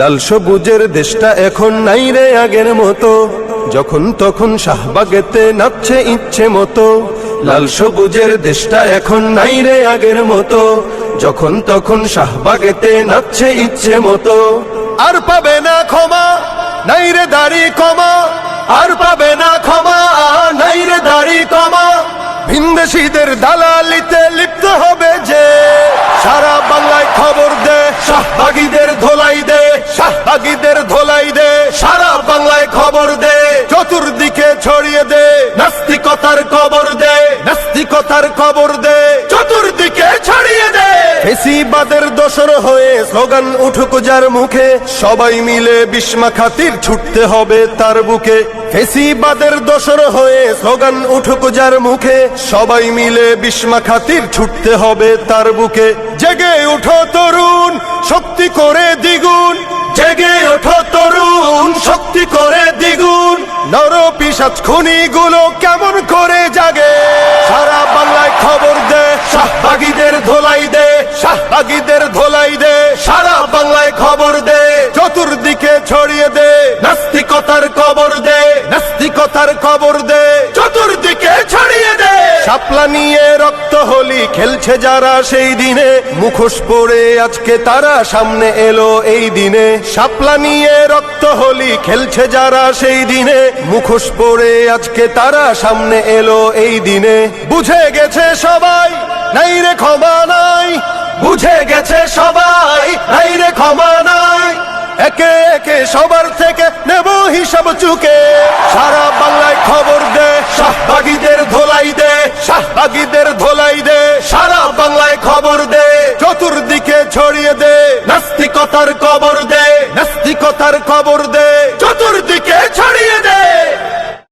লাল সবুজের দেশটা এখন নাই রে আগের মতো। যখন তখন শাহবাগেতে নাচছে ইচ্ছে মতো। লাল সবুজের দেশটা এখন নাই রে আগের মতো। যখন তখন শাহবাগেতে নাচছে ইচ্ছে মতো। আর পাবে না ক্ষমা, নাই রে দাড়ি কমা আর পাবে না ক্ষমা, নাই রে দাড়ি কমা ভিনদেশীদের দালালিতে লিপ্ত হবে যে। সারা বাংলায় খবর দে, শাহবাগীদের ধোলাই দে ধোলাই দে, সারা বাংলায় খবর দে, চতুর্দিকে ছড়িয়ে দে, নাস্তিকতার খবর দে, নাস্তিকতার খবর দে, চতুর্দিকে ছড়িয়ে দে। ফেসিবাদের দোসর হয়ে স্লোগান উঠুক যার মুখে, সবাই মিলে বিস্মা খাতির ছুটতে হবে তার বুকে। ফেসিবাদের দোসর হয়ে স্লোগান উঠুক যার মুখে, সবাই মিলে বিস্মা খাতির ছুটতে হবে তার বুকে। জেগে উঠো তরুণ শক্তি পিসাচ খুনিগুলো কেমন করে জাগে? সারা বাংলায় খবর দে, শাহবাগীদের ধোলাই দে, শাহবাগীদের ধোলাই দে, সারা বাংলায় খবর দে, চতুর্দিকে ছড়িয়ে দে, নাস্তিকতার খবর দে, নাস্তিকতার খবর দে, চতুর্দিকে ছড়িয়ে দে। সাপলা নিয়ে রক্ত খেলছে যারা সেই দিনে। মুখোশ পরে আজকে তারা সামনে এলো এই দিনে। শাপলা নিয়ে রক্ত হোলি খেলছে যারা সেই দিনে। মুখোশ পরে আজকে তারা সামনে এলো এই দিনে। বুঝে গেছে সবাই, নাই রে ক্ষমা নাই। বুঝে গেছে সবাই, নাই রে ক্ষমা নাই। একে একে সবার থেকে নেব হিসাব চুকে। সারা বাংলায় খবর দে, শাহবাগীদের ধোলাই দে, শাহবাগীদের ছড়িয়ে দে। নাস্তিকতার কবর দে। নাস্তিকতার কবর দে।